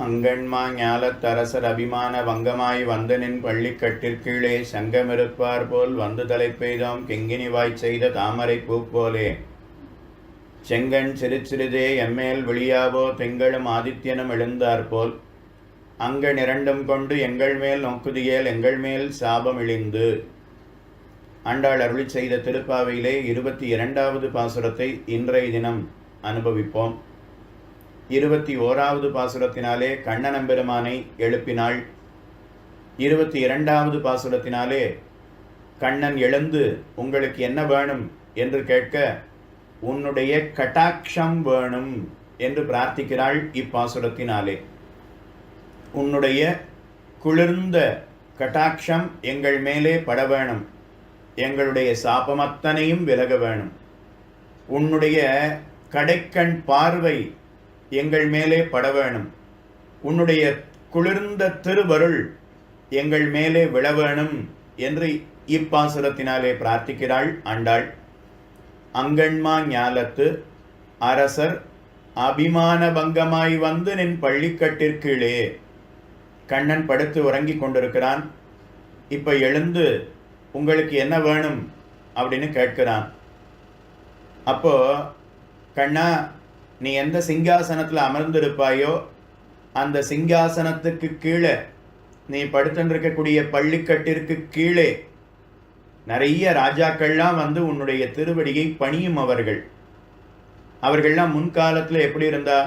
அங்கண்மா ஞாலத்தரசர் அபிமான வங்கமாய் வந்தனின் பள்ளிக்கட்டிற்கீழே சங்கமிருப்பார் போல் வந்து தலைப்பெய்தோம் கிங்கினி வாய் செய்த தாமரை பூ போலே. செங்கண் சிறு சிறிதே எம்மேல் விழியாவோ திங்களும் ஆதித்யனும் எழுந்தாற்போல் அங்கன் இரண்டும் கொண்டு எங்கள் மேல் நோக்குதியேல் எங்கள் மேல் சாபம் இழிந்து. ஆண்டாள் அருளி செய்த திருப்பாவையிலே இருபத்தி இரண்டாவது பாசுரத்தை இன்றைய தினம் அனுபவிப்போம். இருபத்தி ஓராவது பாசுரத்தினாலே கண்ணனம்பெருமானை எழுப்பினாள். இருபத்தி இரண்டாவது பாசுரத்தினாலே கண்ணன் எழுந்து உங்களுக்கு என்ன வேணும்? என்று கேட்க உன்னுடைய கட்டாட்சம் வேணும் என்று பிரார்த்திக்கிறாள் இப்பாசுரத்தினாலே. உன்னுடைய குளிர்ந்த கட்டாட்சம் எங்கள் மேலே பட வேணும். எங்களுடைய சாபமத்தனையும் விலக வேணும். உன்னுடைய கடைக்கண் பார்வை எங்கள் மேலே பட வேணும். உன்னுடைய குளிர்ந்த திருவருள் எங்கள் மேலே விழ வேணும் என்று இப்பாசுரத்தினாலே பிரார்த்திக்கிறாள் ஆண்டாள். அங்கண்மா ஞாலத்து அரசர் அபிமான பங்கமாய் வந்து நின் பள்ளிக்கட்டிற்கீழே கண்ணன் படுத்து உறங்கிக் கொண்டிருக்கிறான். இப்ப எழுந்து உங்களுக்கு என்ன வேணும் அப்படின்னு கேட்கிறான். அப்போ கண்ணா நீ எந்த சிங்காசனத்தில் அமர்ந்திருப்பாயோ அந்த சிங்காசனத்துக்கு கீழே நீ படுத்துருக்கக்கூடிய பள்ளிக்கட்டிற்கு கீழே நிறைய ராஜாக்கள்லாம் வந்து உன்னுடைய திருவடியை பணியும் அவர்கள். அவர்கள்லாம் முன்காலத்தில் எப்படி இருந்தா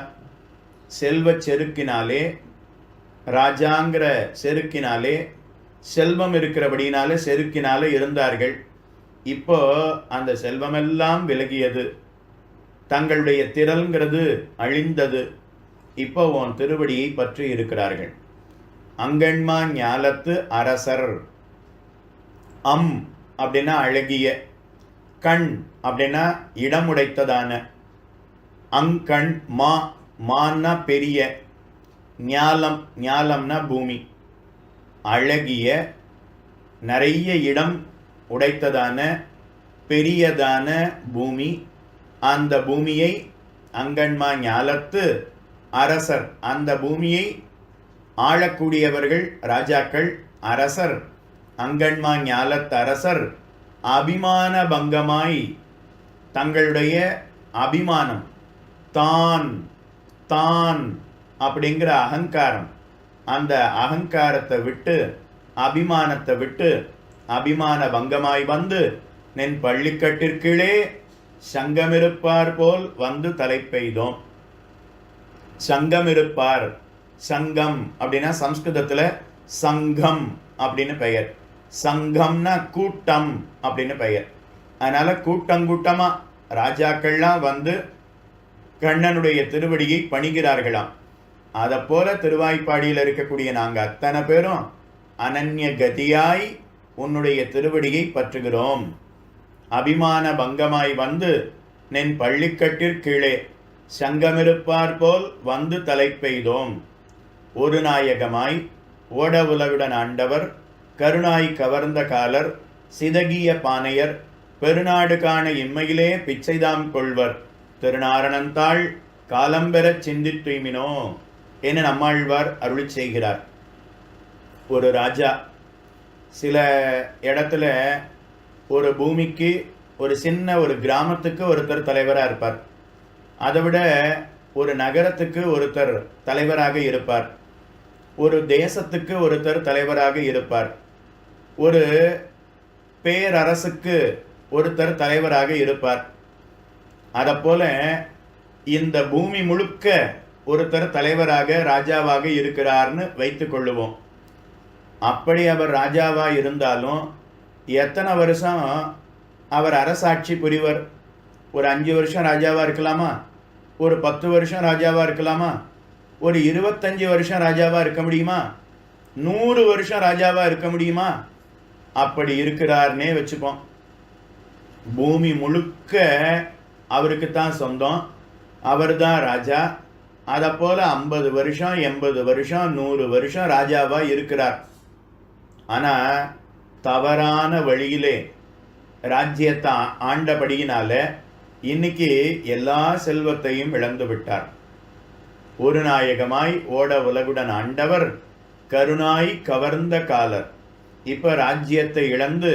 செல்வ செருக்கினாலே ராஜாங்கிற செருக்கினாலே செல்வம் இருக்கிறபடினாலே செருக்கினாலே இருந்தார்கள். இப்போ அந்த செல்வமெல்லாம் விலகியது. தங்களுடைய திரள்ங்கிறது அழிந்தது. இப்போ உன் திருவடியை பற்றி இருக்கிறார்கள். அங்கன்மா ஞாலத்து அரசர். அம் அப்படின்னா அழகிய. கண் அப்படின்னா இடமுடைத்ததான. அங்கண் மா மான்னா பெரிய. ஞாலம் ஞாலம்னா பூமி. அழகிய நிறைய இடம் உடைத்ததான பெரியதான பூமி. அந்த பூமியை அங்கன்மா ஞாலத்து அரசர் அந்த பூமியை ஆளக்கூடியவர்கள் ராஜாக்கள் அரசர் அங்கன்மா ஞாலத்து அரசர் அபிமான பங்கமாய் தங்களுடைய அபிமானம். தான் தான் அப்படிங்கிற அகங்காரம். அந்த அகங்காரத்தை விட்டு அபிமானத்தை விட்டு அபிமான பங்கமாய் வந்து நின் பள்ளிக்கட்டிற்கீழே சங்கமிருப்பார் போல் வந்து தலை பெய்தோம். சங்கமிருப்பார் சங்கம் அப்படின்னா சம்ஸ்கிருதத்தில் சங்கம் அப்படின்னு பெயர். சங்கம்னா கூட்டம் அப்படின்னு பெயர். அதனால் கூட்டங்கூட்டமாக ராஜாக்கள்லாம் வந்து கண்ணனுடைய திருவடியை பணிகிறார்களாம். அதை போல திருவாய்ப்பாடியில் இருக்கக்கூடிய நாங்கள் அத்தனை பேரும் அனன்ய கதியாய் உன்னுடைய திருவடியை பற்றுகிறோம். அபிமான பங்கமாய் வந்து நின் பள்ளிக்கட்டிற்கீழே சங்கமிருப்பார் போல் வந்து தலை பெய்தோம். ஒரு நாயகமாய் ஓட உலகுடன் ஆண்டவர் கருணாய் கவர்ந்த காலர் சிதகிய பானையர் பெருநாடு காண இம்மையிலே பிச்சைதாம் கொள்வர். திருநாரணந்தாள் காலம்பெறச் சிந்தித் தூய்மினோ என நம்மாழ்வார் அருளி செய்கிறார். ஒரு ராஜா சில இடத்துல ஒரு பூமிக்கு ஒரு சின்ன ஒரு கிராமத்துக்கு ஒருத்தர் தலைவராக இருப்பார். அதை விட ஒரு நகரத்துக்கு ஒருத்தர் தலைவராக இருப்பார். ஒரு தேசத்துக்கு ஒருத்தர் தலைவராக இருப்பார். ஒரு பேரரசுக்கு ஒருத்தர் தலைவராக இருப்பார். அதைப்போல் இந்த பூமி முழுக்க ஒருத்தர் தலைவராக ராஜாவாக இருக்கிறார்னு வைத்து கொள்ளுவோம். அப்படி அவர் ராஜாவாக இருந்தாலும் எத்தனை வருஷம் அவர் அரசாட்சி புரிவர்? ஒரு அஞ்சு வருஷம் ராஜாவாக இருக்கலாமா? ஒரு பத்து வருஷம் ராஜாவாக இருக்கலாமா? ஒரு இருபத்தஞ்சு வருஷம் ராஜாவாக இருக்க முடியுமா? நூறு வருஷம் ராஜாவாக இருக்க முடியுமா? அப்படி இருக்கிறார்னே வச்சுப்போம். பூமி முழுக்க அவருக்கு தான் சொந்தம். அவர் தான் ராஜா. அதை போல் ஐம்பது வருஷம் எண்பது வருஷம் நூறு வருஷம் ராஜாவாக இருக்கிறார். ஆனால் தவறான வழியிலே ராஜ்யத்தை ஆண்டபடியினால இன்னைக்கு எல்லா செல்வத்தையும் இழந்து விட்டார். ஒரு நாயகமாய் ஓட உலகுடன் ஆண்டவர் கருணாய் கவர்ந்த காலர். இப்போ ராஜ்யத்தை இழந்து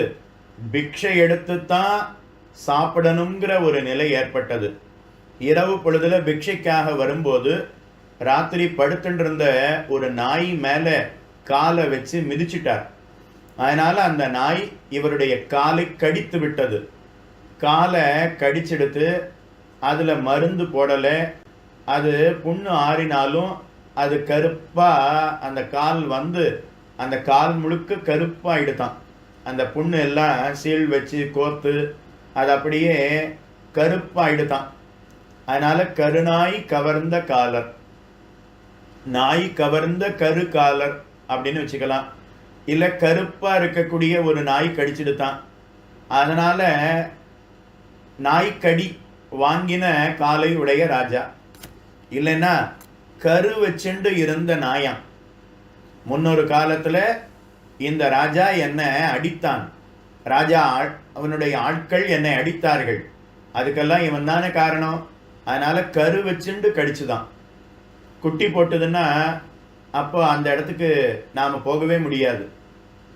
பிக்ஷை எடுத்துத்தான் சாப்பிடணுங்கிற ஒரு நிலை ஏற்பட்டது. இரவு பொழுதுல பிக்ஷைக்காக வரும்போது ராத்திரி படுத்துட்டு இருந்த ஒரு நாய் மேலே காலை வச்சு மிதிச்சிட்டார். அதனால் அந்த நாய் இவருடைய காலை கடித்து விட்டது. காலை கடிச்செடுத்து அதில் மருந்து போடலை. அது புண்ணு ஆறினாலும் அது கருப்பாக அந்த கால் வந்து அந்த கால் முழுக்க கருப்பாயிடுதான் அந்த புண்ணு எல்லாம் சீல் வச்சு கோர்த்து அது அப்படியே கருப்பாயிடுதான் அதனால் கருநாய் கவர்ந்த காலர். நாய் கவர்ந்த கரு காலர் அப்படின்னு வச்சுக்கலாம். இல்லை கருப்பாக இருக்கக்கூடிய ஒரு நாய் கடிச்சிடுதான் அதனால் நாய்க்கடி வாங்கின காலை உடைய ராஜா. இல்லைன்னா கரு வச்சுண்டு இருந்த நாயாம் முன்னொரு காலத்தில் இந்த ராஜா என்னை அடித்தான். ராஜா அவனுடைய ஆட்கள் என்னை அடித்தார்கள். அதுக்கெல்லாம் இவன் தானே காரணம். அதனால் கரு வச்சுண்டு கடிச்சுதான். குட்டி போட்டதுன்னா அப்போ அந்த இடத்துக்கு நாம் போகவே முடியாது.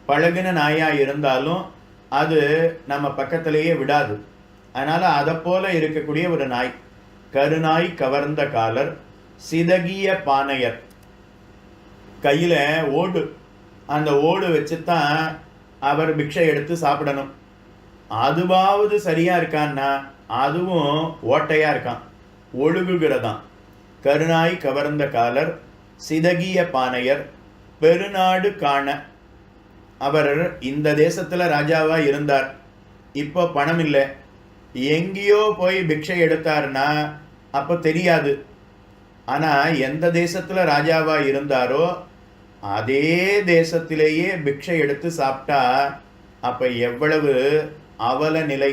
பழகின நாயாக இருந்தாலும் அது நம்ம பக்கத்திலேயே விடாது. அதனால் அதை போல இருக்கக்கூடிய ஒரு நாய் கருநாய் கவர்ந்த காலர் சிதகிய பானையர். கையில் ஓடு. அந்த ஓடு வச்சு தான் அவர் பிக்ஷை எடுத்து சாப்பிடணும். அதுவாவது சரியாக இருக்கான்னா அதுவும் ஓட்டையாக இருக்கான். ஒழுகுகிறதான். கருணாய் கவர்ந்த காலர் சிதகிய பானையர் பெருநாடு காண. அவர் இந்த தேசத்தில் ராஜாவாக இருந்தார். இப்போ பணம் இல்லை எங்கேயோ போய் பிக்ஷை எடுத்தார்னா அப்போ தெரியாது. ஆனால் எந்த தேசத்தில் ராஜாவாக இருந்தாரோ அதே தேசத்திலேயே பிக்ஷை எடுத்து சாப்பிட்டா அப்போ எவ்வளவு அவல நிலை.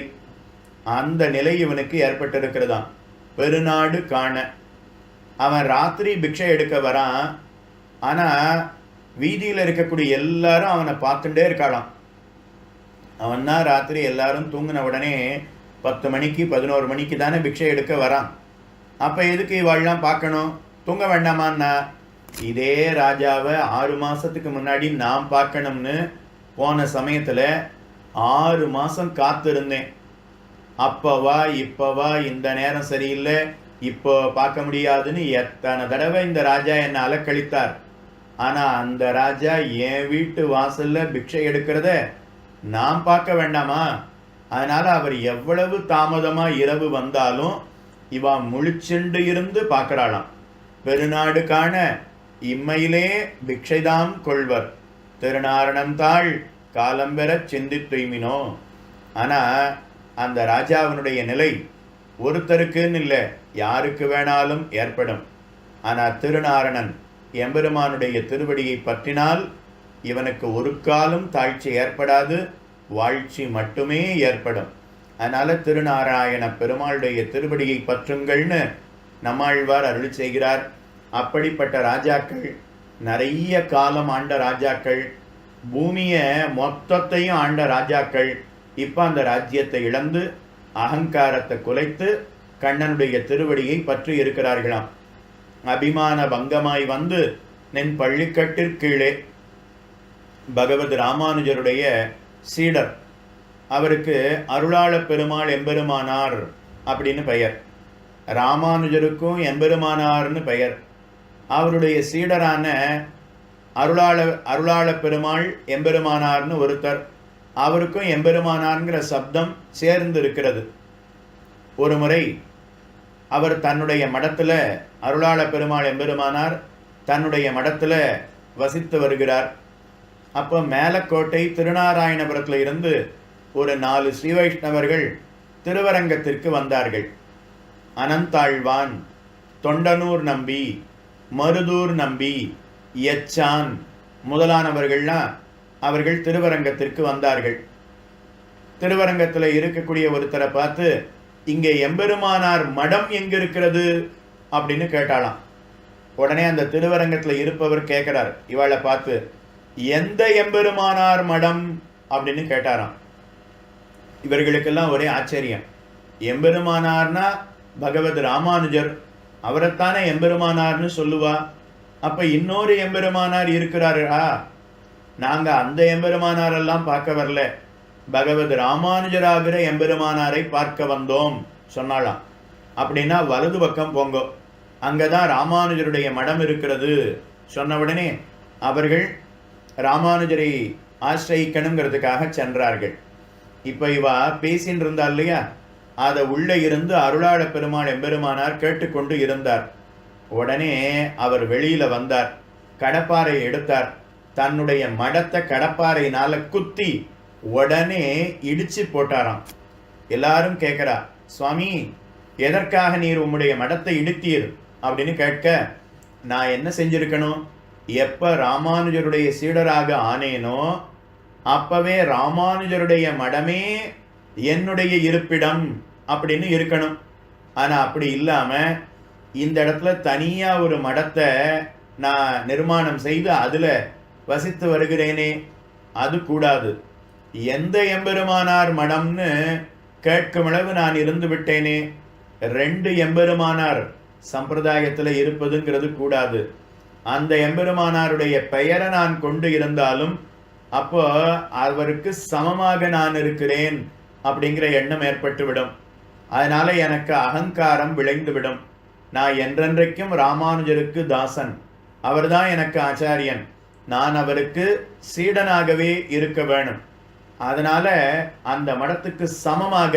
அந்த நிலை இவனுக்கு ஏற்பட்டிருக்கிறதாம். பெருநாடு காண. அவன் ராத்திரி பிக்ஷை எடுக்க வரான். ஆனால் வீதியில் இருக்கக்கூடிய எல்லாரும் அவனை பார்த்துட்டே இருக்காளாம். அவன் தான் ராத்திரி எல்லாரும் தூங்கின உடனே பத்து மணிக்கு பதினோரு மணிக்கு தானே பிக்ஷை எடுக்க வரான். அப்போ எதுக்கு இவாள்லாம் பார்க்கணும்? தூங்க வேண்டாமான்னா? இதே ராஜாவை ஆறு மாதத்துக்கு முன்னாடி நான் பார்க்கணும்னு போன சமயத்தில் ஆறு மாதம் காத்திருந்தேன். அப்பவா இப்பவா இந்த நேரம் சரியில்லை. இப்போ பார்க்க முடியாதுன்னு எத்தனை தடவை இந்த ராஜா என்னை அலக்கழித்தார். ஆனால் அந்த ராஜா என் வீட்டு வாசலில் பிக்ஷை எடுக்கிறத நான் பார்க்க வேண்டாமா? அதனால் அவர் எவ்வளவு தாமதமாக இரவு வந்தாலும் இவா முழிச்சுண்டு இருந்து பார்க்கறாளாம். பெருநாடு காண இம்மையிலே பிக்ஷைதாம் கொள்வர். திருநாரணந்தாள் காலம் பெறச் சிந்தித் தூய்மினோ ஆனால் அந்த ராஜாவினுடைய நிலை ஒருத்தருக்குன்னு இல்லை யாருக்கு வேணாலும் ஏற்படும். ஆனால் திருநாரணன் எம்பெருமானுடைய திருவடியை பற்றினால் இவனுக்கு ஒரு காலம் தாழ்ச்சி ஏற்படாது வாழ்ச்சி மட்டுமே ஏற்படும். அதனால் திருநாராயண பெருமாளுடைய திருவடியை பற்றுங்கள்னு நம்மாழ்வார் அருள் செய்கிறார். அப்படிப்பட்ட ராஜாக்கள் நிறைய காலம் ஆண்ட ராஜாக்கள் பூமியை மொத்தத்தையும் ஆண்ட ராஜாக்கள் இப்போ அந்த ராஜ்யத்தை இழந்து அகங்காரத்தை குலைத்து கண்ணனுடைய திருவடியை பற்றி இருக்கிறார்களாம். அபிமான பங்கமாய் வந்து நின் பள்ளிக்கட்டிற்கீழே பகவத் ராமானுஜருடைய சீடர். அவருக்கு அருளாள பெருமாள் எம்பெருமானார் அப்படின்னு பெயர். ராமானுஜருக்கும் எம்பெருமானார்னு பெயர். அவருடைய சீடரான அருளாள அருளாள பெருமாள் எம்பெருமானார்னு ஒருத்தர். அவருக்கும் எம்பெருமானார்ங்கிற சப்தம் சேர்ந்து இருக்கிறது ஒரு முறை அவர் தன்னுடைய மடத்தில் அருளாள பெருமாள் எம்பெருமானார் தன்னுடைய மடத்தில் வசித்து வருகிறார். அப்போ மேலக்கோட்டை திருநாராயணபுரத்தில் இருந்து ஒரு நாலு ஸ்ரீ வைஷ்ணவர்கள் திருவரங்கத்திற்கு வந்தார்கள். அனந்தாழ்வான் தொண்டனூர் நம்பி மருதூர் நம்பி எச்சான் முதலானவர்கள்லாம் அவர்கள் திருவரங்கத்திற்கு வந்தார்கள். திருவரங்கத்தில் இருக்கக்கூடிய ஒருத்தரை பார்த்து இங்கே எம்பெருமானார் மடம் எங்கே இருக்கிறது அப்படின்னு கேட்டாலாம் உடனே அந்த திருவரங்கத்தில் இருப்பவர் கேட்குறார். இவளை பார்த்து எந்த எம்பெருமானார் மடம்? அப்படின்னு கேட்டாராம். இவர்களுக்கெல்லாம் ஒரே ஆச்சரியம். எம்பெருமானார்னா பகவத் ராமானுஜர். அவரைத்தானே எம்பெருமானார்னு சொல்லுவா. அப்போ இன்னொரு எம்பெருமானார் இருக்கிறாரா? நாங்கள் அந்த எம்பெருமானாரெல்லாம் பார்க்க வரல. பகவத் ராமானுஜராகிற எம்பெருமானாரை பார்க்க வந்தோம் சொன்னாலாம் அப்படின்னா வலது பக்கம் போங்கோ. அங்கதான் ராமானுஜருடைய மடம் இருக்கிறது சொன்ன உடனே அவர்கள் ராமானுஜரை ஆசிரயிக்கணுங்கிறதுக்காக சென்றார்கள். இப்போ இவா பேசின்னு இருந்தா இல்லையா? அதை உள்ளே இருந்து அருளாள பெருமாள் எம்பெருமானார் கேட்டுக்கொண்டு இருந்தார். உடனே அவர் வெளியில் வந்தார் கடப்பாரை எடுத்தார். தன்னுடைய மடத்தை கடப்பாறையினால குத்தி உடனே இடிச்சு போட்டாராம். எல்லாரும் கேட்குறா சுவாமி எதற்காக நீர் உம்முடைய மடத்தை இடித்தீர்? அப்படின்னு கேட்க நான் என்ன செஞ்சிருக்கணும்? எப்போ ராமானுஜருடைய சீடராக ஆனேனோ அப்பவே ராமானுஜருடைய மடமே என்னுடைய இருப்பிடம் அப்படின்னு இருக்கணும். ஆனால் அப்படி இல்லாமல் இந்த இடத்துல தனியாக ஒரு மடத்தை நான் நிர்மாணம் செய்து அதில் வசித்து வருகிறேனே அது கூடாது. எந்த எம்பெருமானார் மடம்னு கேட்கும் அளவு நான் இருந்து விட்டேனே. ரெண்டு எம்பெருமானார் சம்பிரதாயத்தில் இருப்பதுங்கிறது கூடாது. அந்த எம்பெருமானாருடைய பெயரை நான் கொண்டு இருந்தாலும் அப்போ அவருக்கு சமமாக நான் இருக்கிறேன் அப்படிங்கிற எண்ணம் ஏற்பட்டுவிடும். அதனால எனக்கு அகங்காரம் விளைந்துவிடும். நான் என்றென்றைக்கும் ராமானுஜருக்கு தாசன். அவர்தான் எனக்கு ஆச்சாரியன். நான் அவருக்கு சீடனாகவே இருக்க வேணும் அதனால அந்த மடத்துக்கு சமமாக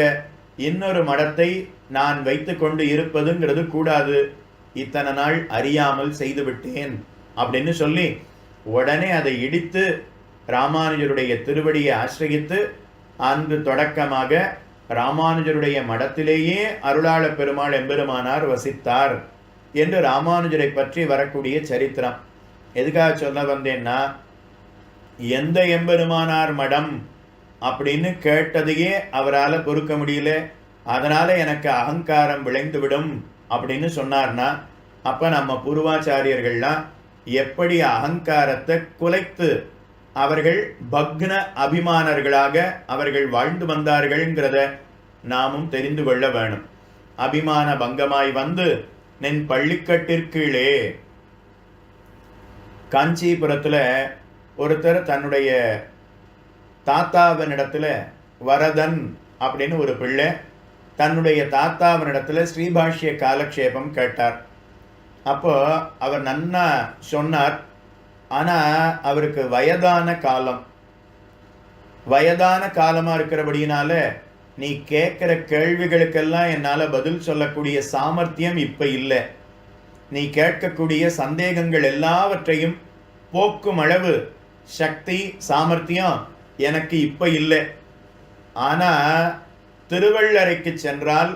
இன்னொரு மடத்தை நான் வைத்துக்கொண்டு இருப்பதுங்கிறது கூடாது. இத்தனை நாள் அறியாமல் செய்துவிட்டேன் அப்படின்னு சொல்லி உடனே அதை இடித்து ராமானுஜருடைய திருவடியை ஆசிரயித்து அன்று தொடக்கமாக ராமானுஜருடைய மடத்திலேயே அருளாள பெருமாள் எம்பெருமானார் வசித்தார் என்று ராமானுஜரை பற்றி வரக்கூடிய சரித்திரம். எதுக்காக சொல்ல வந்தேன்னா எந்த எம்பெருமானார் மடம் அப்படின்னு கேட்டதையே அவரால் பொறுக்க முடியல. அதனால் எனக்கு அகங்காரம் விளைந்துவிடும் அப்படின்னு சொன்னார்னா அப்போ நம்ம பூர்வாச்சாரியர்கள்லாம் எப்படி அகங்காரத்தை குலைத்து அவர்கள் பக்ன அபிமானர்களாக அவர்கள் வாழ்ந்து வந்தார்கள்ங்கிறத நாமும் தெரிந்து கொள்ள வேணும். அபிமான பங்கமாய் வந்து நின் பள்ளிக்கட்டிற்கீழே காஞ்சிபுரத்தில் ஒருத்தர் தன்னுடைய தாத்தாவினிடத்தில் வரதன் அப்படின்னு ஒரு பிள்ளை தன்னுடைய தாத்தாவினிடத்தில் ஸ்ரீபாஷ்ய காலக்ஷேபம் கேட்டார். அப்போ அவர் நன்னா சொன்னார் ஆனால் அவருக்கு வயதான காலம். வயதான காலமாக இருக்கிறபடியினால நீ கேட்குற கேள்விகளுக்கெல்லாம் என்னால் பதில் சொல்லக்கூடிய சாமர்த்தியம் இப்போ இல்லை. நீ கேட்கக்கூடிய சந்தேகங்கள் எல்லாவற்றையும் போக்கும் அளவு சக்தி சாமர்த்தியம் எனக்கு இப்போ இல்லை. ஆனால் திருவள்ளரைக்கு சென்றால்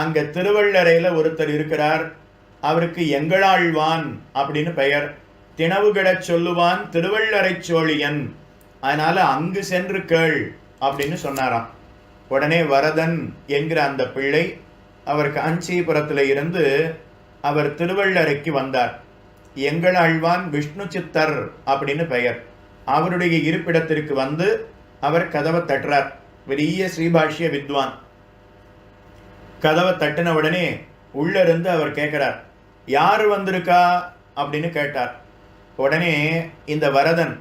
அங்கே திருவள்ளரையில் ஒருத்தர் இருக்கிறார். அவருக்கு எங்களாழ்வான் அப்படின்னு பெயர். தினவுகிடச் சொல்லுவான் திருவள்ளரை சோழியன். அதனால அங்கு சென்று கேள் அப்படின்னு சொன்னாராம். உடனே வரதன் என்கிற அந்த பிள்ளை அவர் காஞ்சிபுரத்தில் இருந்து அவர் திருவள்ளரைக்கு வந்தார். எங்கள் ஆழ்வான் விஷ்ணு சித்தர் அப்படின்னு பெயர். அவருடைய இருப்பிடத்திற்கு வந்து அவர் கதவை தட்டுறார். பெரிய ஸ்ரீபாஷ்ய வித்வான். கதவை தட்டின உடனே உள்ள இருந்து அவர் கேட்கிறார் யார் வந்திருக்கா? அப்படின்னு கேட்டார். உடனே இந்த வரதன்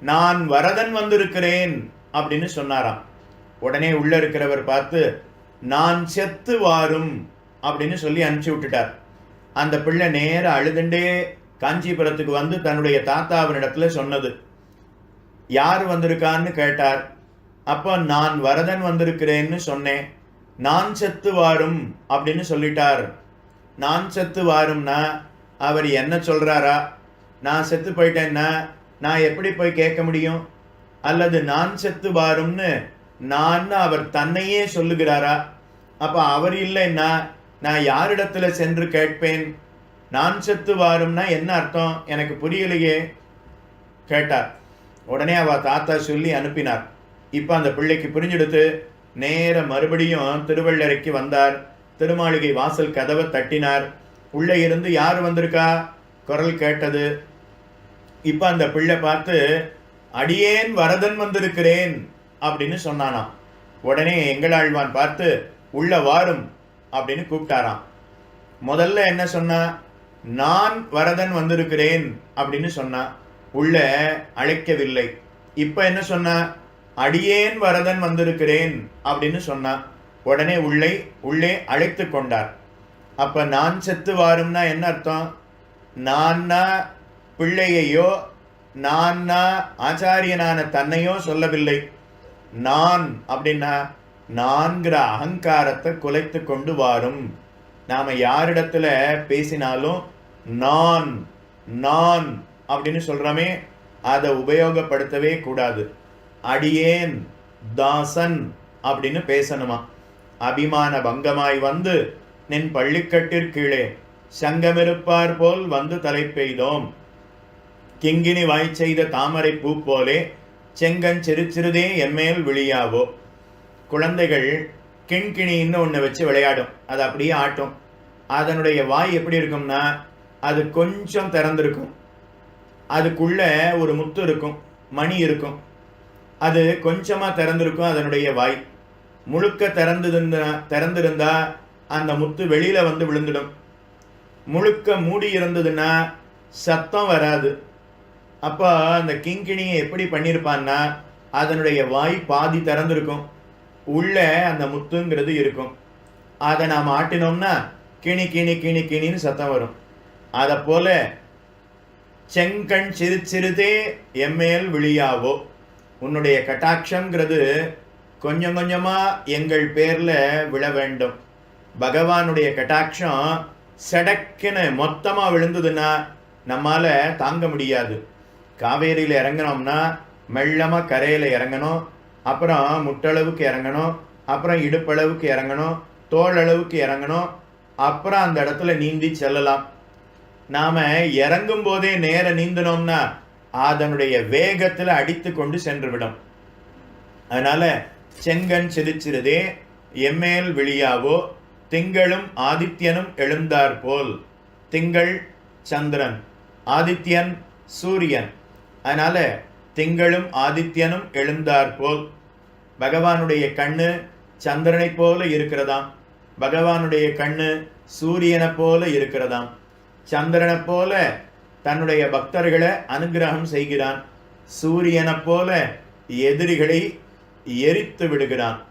நான் வரதன் வந்திருக்கிறேன் அப்படின்னு சொன்னாராம். உடனே உள்ள இருக்கிறவர் பார்த்து நான் செத்து வாரும் அப்படின்னு சொல்லி அனுப்பிச்சி விட்டுட்டார். அந்த பிள்ளை நேர அழுதுண்டே காஞ்சிபுரத்துக்கு வந்து தன்னுடைய தாத்தாவினிடத்தில் சொன்னது. யார் வந்திருக்கான்னு கேட்டார். அப்போ நான் வரதன் வந்திருக்கிறேன்னு சொன்னேன். நான் செத்து வாரும் அப்படின்னு சொல்லிட்டார். நான் செத்து வாரும்னா அவர் என்ன சொல்கிறாரா நான் செத்து போயிட்டேன்னா நான் எப்படி போய் கேட்க முடியும்? அல்லது நான் செத்து வாரும்னு நான் அவர் தன்னையே சொல்லுகிறாரா? அப்போ அவர் இல்லைன்னா நான் யாரிடத்துல சென்று கேட்பேன்? நான் செத்து வாரும்னா என்ன அர்த்தம்? எனக்கு புரியலையே. கேட்டார். உடனே அவ தாத்தா சொல்லி அனுப்பினார். இப்போ அந்த பிள்ளைக்கு புரிஞ்செடுத்து நேர மறுபடியும் திருவள்ளரைக்கு வந்தார். திருமாளிகை வாசல் கதவை தட்டினார். உள்ளே இருந்து யார் வந்திருக்கா? குரல் கேட்டது. இப்போ அந்த பிள்ளை பார்த்து அடியேன் வரதன் வந்திருக்கிறேன் அப்படின்னு சொன்னானாம். உடனே எங்களாழ்வான் பார்த்து உள்ள வாரும். அப்படின்னு கூப்பிட்டாராம். முதல்ல என்ன சொன்னா நான் வரதன் வந்திருக்கிறேன் அப்படின்னு சொன்னா உள்ள அழைக்கவில்லை. இப்ப என்ன சொன்னா அடியேன் வரதன் வந்திருக்கிறேன் அப்படின்னு சொன்னா உடனே உள்ளே உள்ளே அழைத்து கொண்டார். அப்ப நான் செத்து வாரும்னா என்ன அர்த்தம்? நான்னா பிள்ளையையோ நான்னா ஆச்சாரியனான தன்னையோ சொல்லவில்லை. நான் அப்படின்னா நான்கிற அகங்காரத்தை குலைத்து கொண்டு வாரும் நாம் யாரிடத்துல பேசினாலும் நான் நான் அப்படின்னு சொல்கிறோமே அதை உபயோகப்படுத்தவே கூடாது. அடியேன் தாசன் அப்படின்னு பேசணுமா? அபிமான பங்கமாய் வந்து நின் பள்ளிக்கட்டிற்கீழே சங்கமிருப்பார் போல் வந்து தலை பெய்தோம். கிங்கினி வாய் செய்த தாமரை பூ போலே செங்கன் சிறுச்சிறுதே எம்மேல் விழியாவோ? குழந்தைகள் கிண்கிணின்னு ஒன்று வச்சு விளையாடும். அது அப்படியே ஆட்டும். அதனுடைய வாய் எப்படி இருக்கும்னா அது கொஞ்சம் திறந்திருக்கும். அதுக்குள்ளே ஒரு முத்து இருக்கும் மணி இருக்கும். அது கொஞ்சமாக திறந்திருக்கும் அதனுடைய வாய். முழுக்க திறந்துருந்தா திறந்திருந்தா அந்த முத்து வெளியில் வந்து விழுந்துடும். முழுக்க மூடி இருந்ததுன்னா சத்தம் வராது. அப்போ அந்த கிங்கிணியை எப்படி பண்ணியிருப்பான்னா அதனுடைய வாய் பாதி திறந்திருக்கும். உள்ள அந்த முத்துங்கிறது இருக்கும். அதை நாம் ஆட்டினோம்னா கிணி கிணி கிணி கிணின்னு சத்தம் வரும். அதை போல செங்கண் சிறு சிறுதே எம்மேல் விழியாவோ. உன்னுடைய கட்டாட்சங்கிறது கொஞ்சம் கொஞ்சமாக எங்கள் பேரில் விழ வேண்டும். பகவானுடைய கட்டாட்சம் செடக்குன்னு மொத்தமாக விழுந்ததுன்னா நம்மால் தாங்க முடியாது. காவேரியில் இறங்கினோம்னா மெல்லமாக கரையில் இறங்கணும். அப்புறம் முட்டளவுக்கு இறங்கணும் அப்புறம் இடுப்பளவுக்கு இறங்கணும் தோல் அளவுக்கு இறங்கணும் அப்புறம் அந்த இடத்துல நீந்தி செல்லலாம். நாம் இறங்கும் போதே நேர நீந்தினோம்னா அதனுடைய வேகத்தில் அடித்து கொண்டு சென்றுவிடும். அதனால் செங்கன் சிரிச்சிருதே எம்மேல் விழியாவோ திங்களும் ஆதித்யனும் எழுந்தார் போல் திங்கள் சந்திரன் ஆதித்யன் சூரியன். அதனால் திங்களும் ஆதித்யனும் எழுந்தாற்போல் பகவானுடைய கண்ணு சந்திரனை போல இருக்கிறதாம். பகவானுடைய கண்ணு சூரியனை போல இருக்கிறதாம். சந்திரனை போல தன்னுடைய பக்தர்களை அனுகிரகம் செய்கிறான். சூரியனை போல எதிரிகளை எரித்து விடுகிறான்.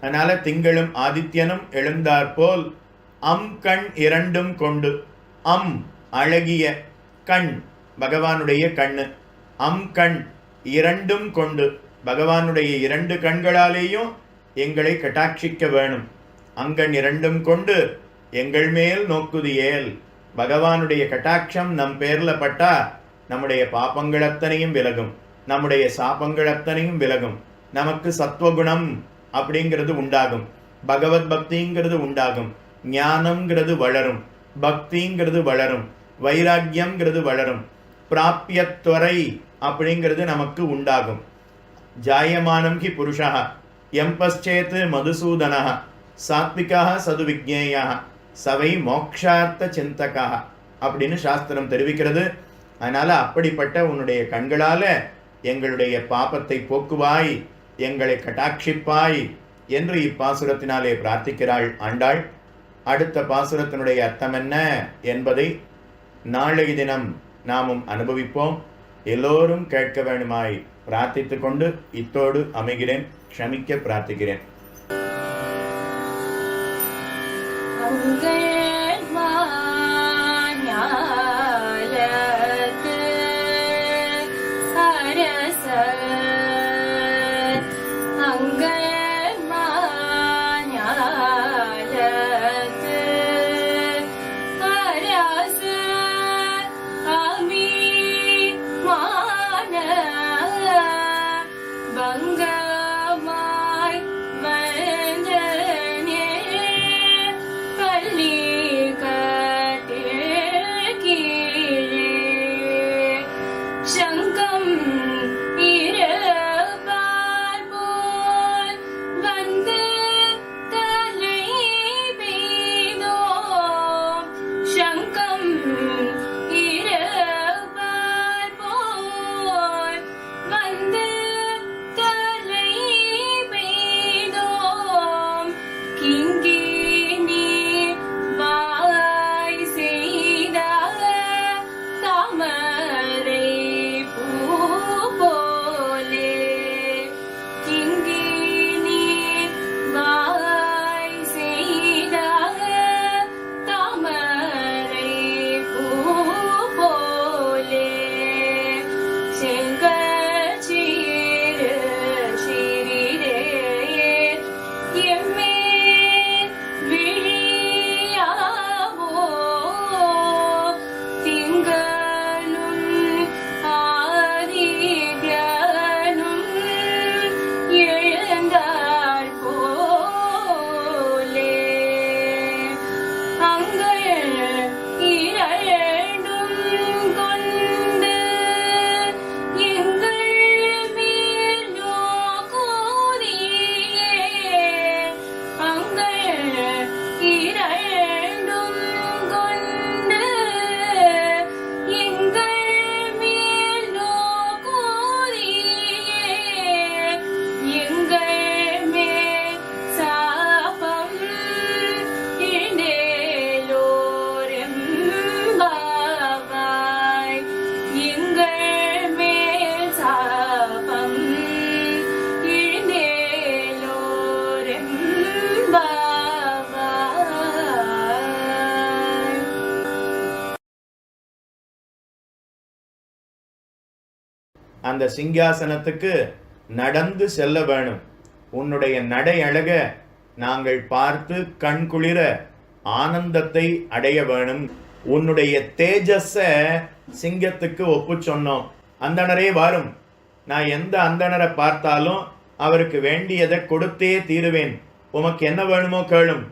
அதனால திங்களும் ஆதித்யனும் எழுந்தாற்போல் அம் கண் இரண்டும் கொண்டு அம் அழகிய கண் பகவானுடைய கண்ணு அம் கண் இரண்டும் கொண்டு பகவானுடைய இரண்டு கண்களாலேயும் எங்களை கட்டாட்சிக்க வேணும். அங்கன் இரண்டும் கொண்டு எங்கள் மேல் நோக்குது ஏல். பகவானுடைய கட்டாட்சம் நம் பேரில் பட்டா நம்முடைய பாப்பங்கள் அத்தனையும் விலகும். நம்முடைய சாபங்கள் அத்தனையும் விலகும். நமக்கு சத்வகுணம் அப்படிங்கிறது உண்டாகும். பகவத் பக்திங்கிறது உண்டாகும். ஞானம்ங்கிறது வளரும். பக்திங்கிறது வளரும். வைராக்கியம்ங்கிறது வளரும். பிராபியத்துவரை அப்படிங்கிறது நமக்கு உண்டாகும். ஜாயமானம் ஹி புருஷா எம்பஸ்சேத் மதுசூதனா சாத்விகா சதுவிஜ்ஞேயா சவை மோக்ஷார்த்த சிந்தகா அப்படின்னு சாஸ்திரம் தெரிவிக்கிறது. அதனால் அப்படிப்பட்ட உன்னுடைய கண்களால் எங்களுடைய பாபத்தை போக்குவாய் எங்களை கட்டாட்சிப்பாய் என்று இப்பாசுரத்தினாலே பிரார்த்திக்கிறாள் ஆண்டாள். அடுத்த பாசுரத்தினுடைய அர்த்தம் என்ன என்பதை நாளைய தினம் நாமும் அனுபவிப்போம். எல்லோரும் கேட்க வேண்டுமாய் பிரார்த்தித்துக் கொண்டு இத்தோடு அமைகிறேன். க்ஷமிக்க பிரார்த்திக்கிறேன். 香港 அந்த சிங்காசனத்துக்கு நடந்து செல்ல வேணும். உன்னுடைய நடை அழக நாங்கள் பார்த்து கண்குளிர ஆனந்தத்தை அடைய வேணும். உன்னுடைய தேஜஸ சிங்கத்துக்கு ஒப்பு சொன்னோம். அந்தணரே வரும். நான் எந்த அந்தணரை பார்த்தாலும் அவருக்கு வேண்டியதை கொடுத்தே தீருவேன். உமக்கு என்ன வேணுமோ கேளும்.